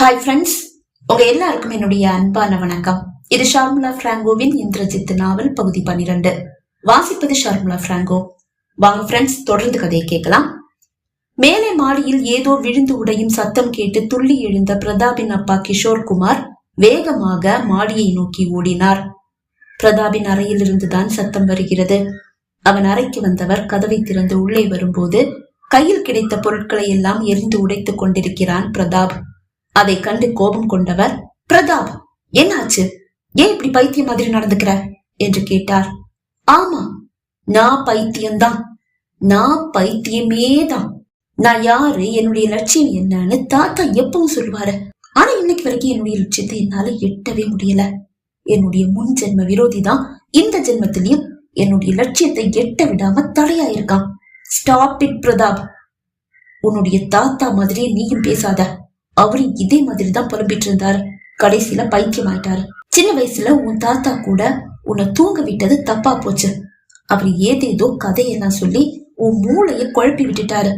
Hi friends உங்க எல்லாருக்கும் என்னுடைய அன்பான வணக்கம். இது ஷார்முலா பிராங்கோவின் இந்திரஜித் நாவல் பகுதி பன்னிரண்டு. வாசிப்பது ஷார்முலா பிராங்கோ. வாங்க ஃப்ரெண்ட்ஸ் தொடர்ந்து கதையை கேட்கலாம். மேலே மாடியில் ஏதோ விழுந்து உடையும் சத்தம் கேட்டு துள்ளி எழுந்த பிரதாபின் அப்பா கிஷோர் குமார் வேகமாக மாடியை நோக்கி ஓடினார். பிரதாபின் அறையிலிருந்துதான் சத்தம் வருகிறது. அவன் அறைக்கு வந்தவர் கதவை திறந்து உள்ளே வரும்போது கையில் கிடைத்த பொருட்களை எல்லாம் எரிந்து உடைத்துக் கொண்டிருக்கிறான் பிரதாப். அதை கண்டு கோபம் கொண்டவர் பிரதாப் என்னாச்சு? ஏன் இப்படி பைத்தியம் மாதிரி நடந்துக்கிற? என்று கேட்டார். ஆமா நான் பைத்தியம்தான். நான் பைத்தியமே தான் நான் யாரு என்னுடைய லட்சியம் என்னன்னு தாத்தா எப்பவும் சொல்லுவாரு. ஆனா இன்னைக்கு வரைக்கும் என்னுடைய லட்சியத்தை என்னால எட்டவே முடியல. என்னுடைய முன் ஜென்ம விரோதி தான் இந்த ஜென்மத்திலையும் என்னுடைய லட்சியத்தை எட்ட விடாம தடையா இருக்கான் ஸ்டாப் இட் பிரதாப். உன்னுடைய தாத்தா மாதிரியே நீயும் பேசாத. அவரு இதே மாதிரி தான் புலம்பிட்டு இருந்தாரு கடைசியில பைத்தியம் ஆயிட்டாரு சின்ன வயசுல உன் தாத்தா கூட உன்னை தூங்க விட்டது தப்பா போச்சு. அவர் ஏதேதோ கதையெல்லாம் சொல்லி உன் மூளைய குழப்பி விட்டுட்டாரு.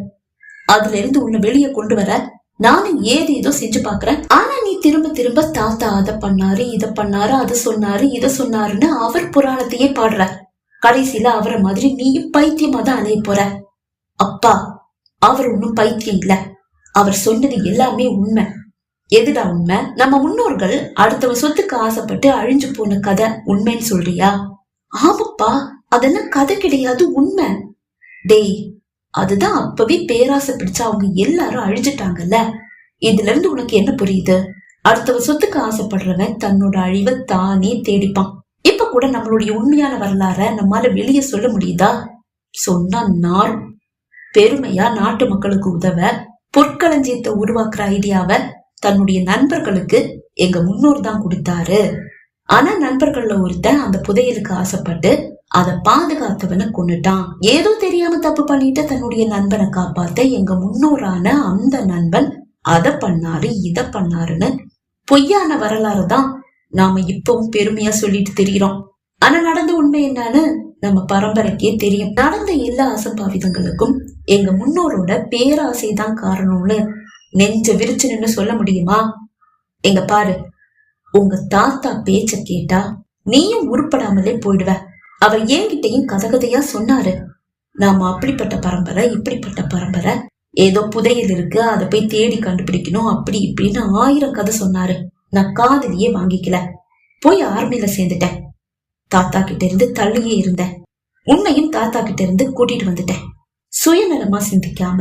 அதுல இருந்து உன்னை வெளியே கொண்டு வர நானும் ஏதேதோ செஞ்சு பாக்குறேன். ஆனா நீ திரும்ப திரும்ப தாத்தா அதை பண்ணாரு இதை பண்ணாரு அதை சொன்னாரு இதை சொன்னாருன்னு அவர் புராணத்தையே பாடுற. கடைசியில அவரை மாதிரி நீயும் பைத்தியமா தான் அலைய போற. அப்பா அவர் ஒன்னும் பைத்தியம் இல்ல. அவர் சொன்னது எல்லாமே உண்மை. எதுடா உண்மை? நம்ம முன்னோர்கள் அடுத்தவ சொத்துக்கு ஆசைப்பட்டு அழிஞ்சு போன கதை உண்மைன்னு சொல்றியா? ஆமாப்பா அதெல்லாம் கதை கிடையாது உண்மை. டேய் அதுதான் அப்பவே பேராசை பிடிச்சா அவங்க எல்லாரும் அழிஞ்சிட்டாங்கல்ல? இதுல இருந்து உனக்கு என்ன புரியுது? அடுத்தவ சொத்துக்கு ஆசைப்படுறவன் தன்னோட அழிவை தானே தேடிப்பான். இப்ப கூட நம்மளுடைய உண்மையான வரலாற நம்மால வெளியே சொல்ல முடியுதா? சொன்னா நார். பெருமையா நாட்டு மக்களுக்கு உதவ பொற்களஞ்சியத்தை உருவாக்குற ஐடியாவை தன்னுடைய நண்பர்களுக்கு எங்க முன்னோர் தான் கொடுத்தாரு. ஆனா நண்பர்கள்ல ஒருத்தன் அந்த புதையலுக்கு ஆசைப்பட்டு அதை பாதுகாத்தவனை கொன்னுட்டான். ஏதோ தெரியாம தப்பு பண்ணிட்டு தன்னுடைய நண்பனை காப்பாத்த எங்க முன்னோரான அந்த நண்பன் அதை பண்ணாரு இதை பண்ணாருன்னு பொய்யான வரலாறு தான் நாம இப்பவும் பெருமையா சொல்லிட்டு தெரிகிறோம் ஆனா நடந்த உண்மை என்னன்னு நம்ம பரம்பரைக்கே தெரியும். நடந்த எல்லா அசம்பாவிதங்களுக்கும் எங்க முன்னோரோட பேராசை தான் காரணம்னு நெஞ்ச விரிச்சு நின்று சொல்ல முடியுமா? எங்க பாரு உங்க தாத்தா பேச்ச கேட்டா நீயும் உருப்படாமலே போயிடுவ. அவர் என்கிட்டயும் கதகதையா சொன்னாரு. நாம அப்படிப்பட்ட பரம்பரை இப்படிப்பட்ட பரம்பரை ஏதோ புதையல் இருக்கு அதை போய் தேடி கண்டுபிடிக்கணும் அப்படி இப்படின்னு ஆயிரம் கதை சொன்னாரு. நான் காதலியே வாங்கிக்கல. போய் ஆர்மியில சேர்ந்துட்டேன். தாத்தா கிட்ட இருந்து தள்ளியே இருந்தேன். உன்னையும் தாத்தா கிட்ட இருந்து கூட்டிட்டு வந்துட்டேன். சுயநலமா சிந்திக்காம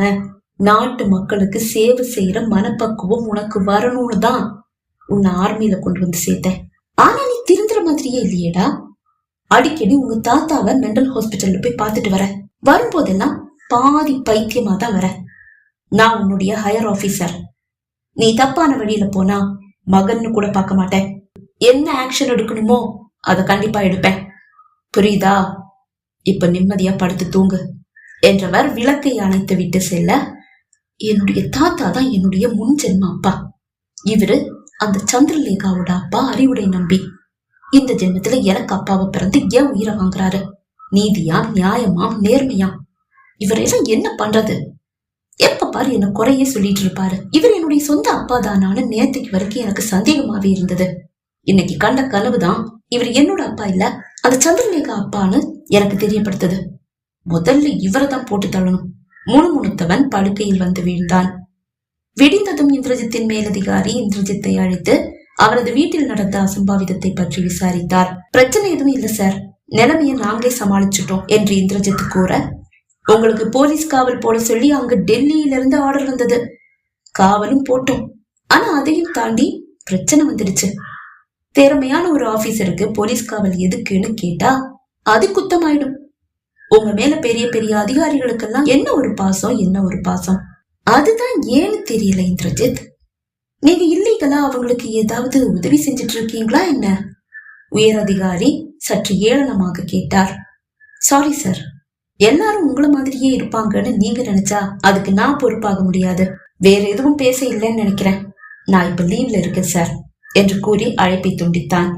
நாட்டு மக்களுக்கு சேவை செய்யற மனப்பக்குவம் உனக்கு வரணும்னு தான் உன்னை ஆர்மியில கொண்டு வந்து சேர்த்தேன். ஆனா நீ திருந்துற மாதிரியே இல்லையேடா. அடிக்கடி உங்க தாத்தாவை மென்டல் ஹாஸ்பிட்டல்ல போய் பார்த்துட்டு வர வரும்போதெல்லாம் பாதி பைத்தியமா தான் வர நான் உன்னுடைய ஹையர் ஆபீசர் நீ தப்பான வழியில போனா மகன்னு கூட பார்க்க மாட்டேன். என்ன ஆக்ஷன் எடுக்கணுமோ அதை கண்டிப்பா எடுப்பேன். புரியுதா? இப்ப நிம்மதியா படுத்து தூங்கு. என்றவர் விளக்கை அணைத்து விட்டு செல்ல என்னுடைய தாத்தா தான் என்னுடைய முன் ஜென்ம அப்பா. இவரு அந்த சந்திரலேகாவோட அப்பா அறிவுடை நம்பி. இந்த ஜென்மத்துல எனக்கு அப்பாவை பிறந்து ஏன் உயிரை வாங்குறாரு? நீதியாம் நியாயமாம் நேர்மையாம் இவரெல்லாம் என்ன பண்றது? எப்ப பாரு என்ன குறையே சொல்லிட்டு இருப்பாரு. இவர் என்னுடைய சொந்த அப்பா தானான்னு நேத்துக்கு வரைக்கும் எனக்கு சந்தேகமாவே இருந்தது. இன்னைக்கு கண்ட கனவுதான் இவர் என்னோட அப்பா இல்ல அந்த சந்திரலேகா அப்பான்னு எனக்கு தெரியப்படுத்துது. முதல்ல இவரதான் போட்டு தள்ளணும். முணுமுணுத்தவன் படுக்கையில் வந்து வீழ்ந்தான். விடிந்ததும் இந்திரஜித்தின் மேலதிகாரி இந்திரஜித்தை அழைத்து அவரது வீட்டில் நடந்த அசம்பாவிதத்தை பற்றி விசாரித்தார். பிரச்சனை எதுவும் இல்ல சார். நிலைமையை நாங்களே சமாளிச்சிட்டோம் என்று இந்திரஜித் கூற உங்களுக்கு போலீஸ் காவல் போட சொல்லி அங்க டெல்லியில இருந்து ஆர்டர் வந்தது. காவலும் போட்டோம். ஆனா அதையும் தாண்டி பிரச்சனை வந்துடுச்சு. திறமையான ஒரு ஆபீசருக்கு போலீஸ் காவல் எதுக்குன்னு கேட்டா அது குத்தமாயிடும். உங்க மேல பெரிய பெரிய அதிகாரிகளுக்கெல்லாம் என்ன ஒரு பாசம் என்ன ஒரு பாசம்? அதுதான் ஏன்னு தெரியல இந்திரஜித். நீங்க இல்லீகலா அவங்களுக்கு ஏதாவது உதவி செஞ்சுட்டு இருக்கீங்களா என்ன? உயர் அதிகாரி சற்று ஏளனமாக கேட்டார். சாரி சார் எல்லாரும் உங்களை மாதிரியே இருப்பாங்கன்னு நீங்க நினைச்சா அதுக்கு நான் பொறுப்பாக முடியாது. வேற எதுவும் பேச இல்லைன்னு நினைக்கிறேன். நான் இப்ப லீவ்ல இருக்கேன் சார் என்று கூறி அழைப்பை துண்டித்தான்.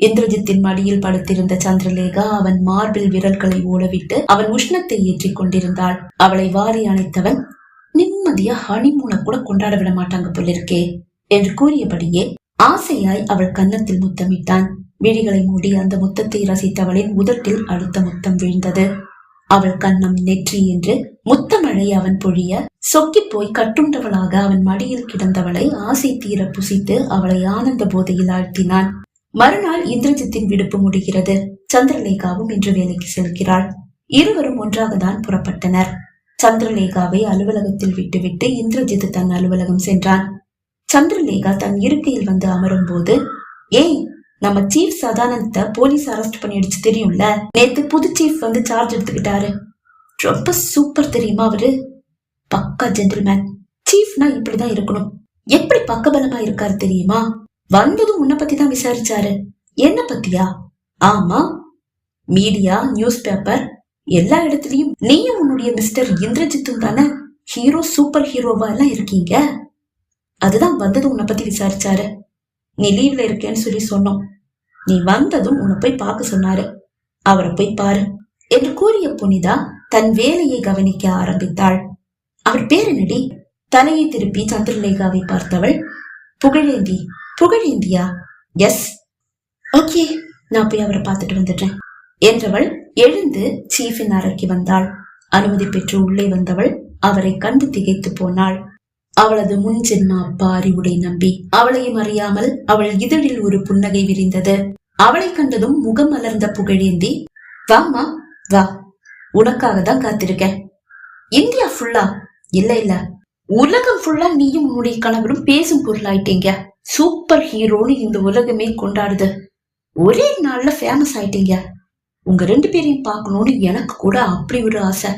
இந்திரஜித்தின் மடியில் படுத்திருந்த சந்திரலேகா அவன் மார்பில் விரல்களை ஓடவிட்டு அவன் உஷ்ணத்தை ஏற்றிக் கொண்டிருந்தாள். அவளை வாரி அணைத்தவன் நிம்மதியா ஹனிமூனை கூட கொண்டாட விட மாட்டாங்க போலிருக்கே என்று கூறியபடியே ஆசையாய் அவள் கன்னத்தில் முத்தமிட்டான். விழிகளை மூடி அந்த முத்தத்தை ரசித்தவளின் உதட்டில் அடுத்த முத்தம் வீழ்ந்தது. அவள் கன்னம் நெற்றி என்று முத்தமழை அவன் பொழிய சொக்கிப் போய் கட்டுண்டவளாக அவன் மடியில் கிடந்தவளை ஆசை தீர புசித்து அவளை ஆனந்த போதையில் ஆழ்த்தினான். மறுநாள் இந்திரஜித்தின் விடுப்பு முடிகிறது. சந்திரலேகாவும் இன்று வேலைக்கு செல்கிறாள். இருவரும் ஒன்றாக தான் புறப்பட்டனர். சந்திரலேகாவை அலுவலகத்தில் விட்டுவிட்டு இந்திரஜித் தன் அலுவலகம் சென்றான். சந்திரலேகா தன் இருக்கையில் வந்து அமரும் போது ஏய் நம்ம சீஃப் சதானந்த போலீஸ் அரெஸ்ட் பண்ணிடுச்சு தெரியும்ல? நேத்து புது சீஃப் வந்து சார்ஜ் எடுத்துக்கிட்டாரு. ரொம்ப சூப்பர் தெரியுமா அவரு? பக்கா ஜென்டில்மேன் சீஃப்னா இப்படிதான் இருக்கணும். எப்படி பக்கபலமா இருக்காரு தெரியுமா? வந்ததும் உன்னை பத்தி தான் விசாரிச்சாரு. என்ன பத்தியா? ஆமா. மீடியா நியூஸ் பேப்பர் எல்லா இடத்துலயும் நீயும் உன்னுடைய மிஸ்டர் இந்திரஜித்தும் தானே ஹீரோ சூப்பர் ஹீரோவா எல்லாம் இருக்கீங்க? அதுதான் வந்ததும் உன்னை பத்தி விசாரிச்சாரு. நீ லீவ்ல இருக்கேன்னு சொல்லி சொன்னோம். நீ வந்ததும் உன்னை போய் பார்க்க சொன்னாரு. அவரை போய் பாரு. என்று கூறிய புனிதா தன் வேலையை கவனிக்க ஆரம்பித்தாள். அவர் பேர் என்னடி? தலையை திருப்பி சந்திரலேகாவை பார்த்தவள் புகழேந்தி. புகழேந்தியா எஸ் ஓகே நான் போய் அவரை பார்த்துட்டு வந்துடுறேன். என்றவள் எழுந்து சீஃபின் அறைக்கு வந்தாள். அனுமதி பெற்று உள்ளே வந்தவள் அவரை கண்டு திகைத்து போனாள். அவளது முன் ஜென்ம அப்பா அறிவுடை நம்பி அவளையும் அறியாமல் அவள் இதழில் ஒரு புன்னகை விரிந்தது. அவளை கண்டதும் முகம் மலர்ந்த புகழேந்தி வாமா வா உனக்காக தான் காத்திருக்கேன். இந்தியா ஃபுல்லா இல்ல இல்ல. உலகம் ஃபுல்லா நீயும் உன்னுடைய கணவரும் பேசும் பொருளாயிட்டீங்க. சூப்பர் ஹீரோன்னு இந்த உலகமே கொண்டாடுது. ஒரே நாள்ல ஃபேமஸ் ஆயிட்டீங்க. உங்க ரெண்டு பேரையும் பார்க்கணும்னு எனக்கு கூட அப்படி ஒரு ஆசை.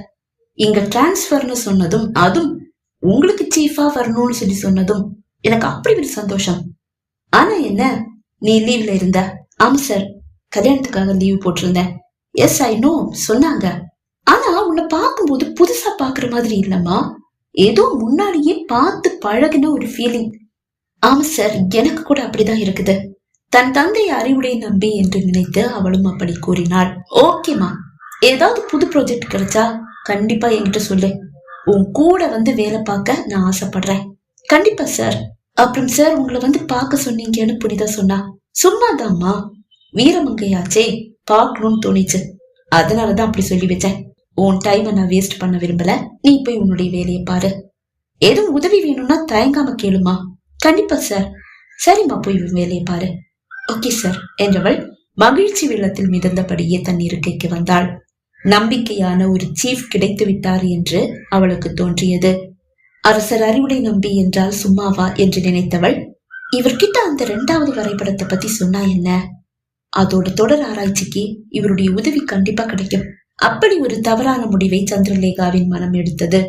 இங்க டிரான்ஸ்ஃபர்னு சொன்னதும் அதுவும் உங்களுக்கு சீஃபா வரணும்னு சொல்லி சொன்னதும் எனக்கு அப்படி ஒரு சந்தோஷம். ஆனா என்ன நீ லீவ்ல இருந்த. ஆமா சார் கல்யாணத்துக்காக லீவ் போட்டிருந்தேன். எஸ் ஐ நோ சொன்னாங்க. ஆனா உன்னை பார்க்கும்போது புதுசா பாக்குற மாதிரி இல்லம்மா. ஏதோ முன்னாடியே பார்த்து பழகின ஒரு ஃபீலிங் ஆமா சார் எனக்கு கூட அப்படிதான் இருக்குது. தன் தந்தை அறிவுடை நம்பி என்று நினைத்து அவளும் அப்படி கூறினாள். ஓகேமா ஏதாவது புது ப்ராஜெக்ட் கிடைச்சா கண்டிப்பா என்கிட்ட சொல்லு. உன் கூட வந்து வேலை பார்க்க நான் ஆசைப்படுறேன். கண்டிப்பா சார். அப்புறம் சார் உங்களை வந்து பார்க்க சொன்னீங்கன்னு புனிதா சொன்னா சும்மாதாம்மா. வீரமங்கையாச்சே பார்க்கணும்னு தோணிச்சு. அதனாலதான் அப்படி சொல்லி வச்சேன். உன் டைமை நான் வேஸ்ட் பண்ண விரும்பல. நீ போய் உன்னுடைய வேலையை பாரு. எதுவும் உதவி வேணும்னா தயங்காம கேளுமா. கண்டிப்பா சார் சரிம்மா போய் வேலையை பாரு. ஓகே சார் என்றவள் மகிழ்ச்சி வெள்ளத்தில் மிதந்தபடியே தன் இருக்கைக்கு வந்தாள். நம்பிக்கையான ஒரு சீஃப் கிடைத்து விட்டார் என்று அவளுக்கு தோன்றியது. அரசர் அறிவுடை நம்பி என்றால் சும்மாவா என்று நினைத்தவள் இவர்கிட்ட அந்த இரண்டாவது வரைபடத்தை பத்தி சொன்னா என்ன? அதோட தொடர் ஆராய்ச்சிக்கு இவருடைய உதவி கண்டிப்பா கிடைக்கும். அப்படி ஒரு தவறான முடிவை சந்திரலேகாவின் மனம் எடுத்தது.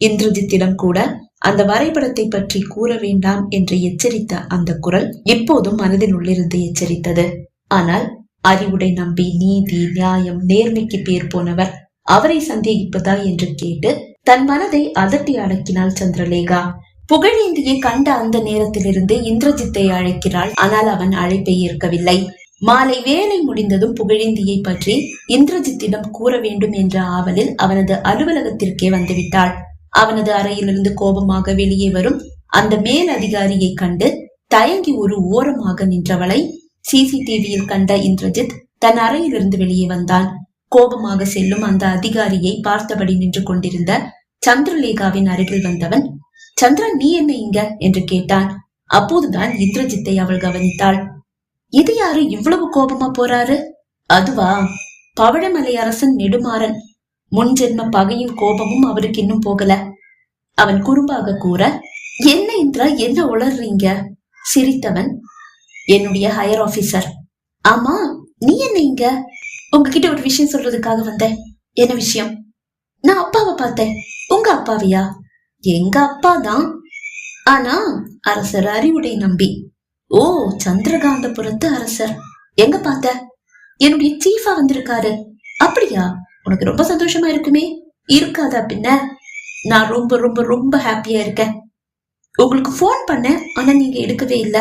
இந்திரஜித்திடம் கூட அந்த வரைபடத்தை பற்றி கூற வேண்டாம் என்று எச்சரித்த அந்த குரல் இப்போதும் மனதில் உள்ளிருந்து எச்சரித்தது. ஆனால் அறிவுடை நம்பி நீதி நியாயம் நேர்மைக்கு பேர் போனவர் அவரை சந்தேகிப்பதா என்று கேட்டு தன் மனதை அதட்டி அடக்கினாள் சந்திரலேகா. புகழேந்தியை கண்ட அந்த நேரத்திலிருந்து இந்திரஜித்தை அழைக்கிறாள். ஆனால் அவன் அழைப்பை ஏற்கவில்லை. மாலை வேலை முடிந்ததும் புகழேந்தியை பற்றி இந்திரஜித்திடம் கூற வேண்டும் என்ற ஆவலில் அவனது அலுவலகத்திற்கே வந்துவிட்டாள். அவனது அறையிலிருந்து கோபமாக வெளியே வரும் அந்த மேல் அதிகாரியை கண்டு தயங்கி ஒரு ஓரமாக நின்றவளை சிசிடிவியில் கண்ட இந்திரஜித் தன் அறையிலிருந்து வெளியே வந்தான். கோபமாக செல்லும் அந்த அதிகாரியை பார்த்தபடி நின்று கொண்டிருந்த சந்திரலேகாவின் அருகில் வந்தவன் சந்திரா நீ என்ன இங்க? என்று கேட்டான். அப்போதுதான் இந்திரஜித்தை அவள் கவனித்தாள். இது யாரு? இவ்வளவு கோபமா போறாரு? அதுவா பவழமலை அரசன் நெடுமாறன். முன் ஜென்ம பகையும் கோபமும் அவருக்கு இன்னும் போகல. அவன் குறும்பாக கூற என்ன என்றா என்ன உளர்றீங்க சிரித்தவன் என்னுடைய ஹையர் ஆபீசர் ஆமா நீ என்ன இங்க? உங்ககிட்ட ஒரு விஷயம் சொல்றதுக்காக வந்தேன். என்ன விஷயம்? நான் அப்பாவை பார்த்தேன். உங்க அப்பாவியா? எங்க அப்பா தான். ஆனா அரசர் அறிவுடை நம்பி. ஓ சந்திரகாந்தபுரத்து அரசர். எங்க பார்த்த? என்னுடைய சீஃபா வந்திருக்காரு. அப்படியா? உனக்கு ரொம்ப சந்தோஷமா இருக்குமே? இருக்காதா பின்ன? நான் ரொம்ப ரொம்ப ரொம்ப ஹாப்பியா இருக்கேன். உங்களுக்கு ஃபோன் பண்ணேன் ஆனா நீங்க எடுக்கவே இல்லை.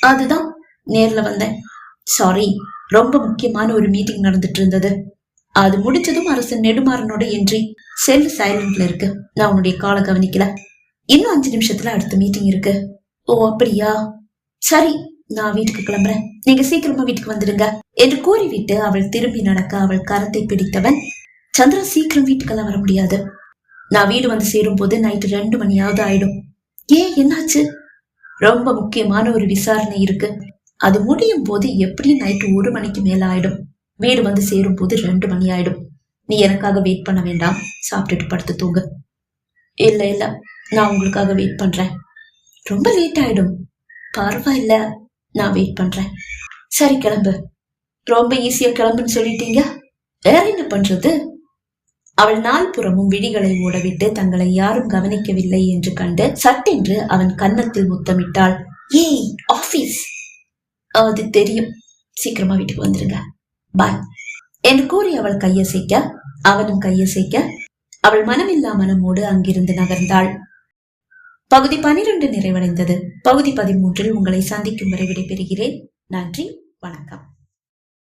அதுதான் நேர்ல வந்தேன். சாரி ரொம்ப முக்கியமான ஒரு மீட்டிங் நடந்துட்டு இருந்தது. அது முடிச்சதும் அரசன் நெடுமாறனோட என்றி செல் சைலண்ட்ல இருக்கு. நான் உன்னுடைய காலை கவனிக்கல. இன்னும் அஞ்சு நிமிஷத்துல அடுத்த மீட்டிங் இருக்கு. ஓ அப்படியா? சரி நான் வீட்டுக்கு கிளம்புறேன். நீங்க சீக்கிரமா வீட்டுக்கு வந்துடுங்க என்று கூறிவிட்டு அவள் திரும்பி நடக்க அவள் கரத்தை பிடித்தவன் சந்திரா சீக்கிரம் வீட்டுக்கெல்லாம் வர முடியாது. நான் வீடு வந்து சேரும் போது நைட்டு ரெண்டு மணியாவது ஆயிடும். ஏன் என்னாச்சு? ரொம்ப முக்கியமான ஒரு விசாரணை இருக்கு. அது முடியும் போது எப்படி நைட்டு ஒரு மணிக்கு மேல ஆயிடும். வீடு வந்து சேரும் போது ரெண்டு மணி ஆயிடும். நீ எனக்காக வெயிட் பண்ண வேண்டாம். சாப்பிட்டுட்டு படுத்து தூங்க. இல்ல இல்ல. நான் உங்களுக்காக வெயிட் பண்றேன். ரொம்ப லேட் ஆயிடும். பரவாயில்ல. நான் வெயிட் பண்றேன். சரி கிளம்பு. ரொம்ப ஈஸியா கிளம்புன்னு சொல்லிட்டீங்க? வேற என்ன பண்றது? அவள் நால்புறமும் விழிகளை ஓடவிட்டு தங்களை யாரும் கவனிக்கவில்லை என்று கண்டு சட்டென்று அவன் கன்னத்தில் முத்தமிட்டாள். ஏய் ஆபீஸ் அது தெரியும். சீக்கிரமா வீட்டுக்கு வந்துருங்க. பாய் என்று கூறி அவள் கையசைக்க அவனும் கையசைக்க அவள் மனமில்லா மனமோடு அங்கிருந்து நகர்ந்தாள். பகுதி பனிரெண்டு நிறைவடைந்தது. பகுதி பதிமூன்றில் உங்களை சந்திக்கும் வரை விடைபெறுகிறேன். நன்றி வணக்கம்.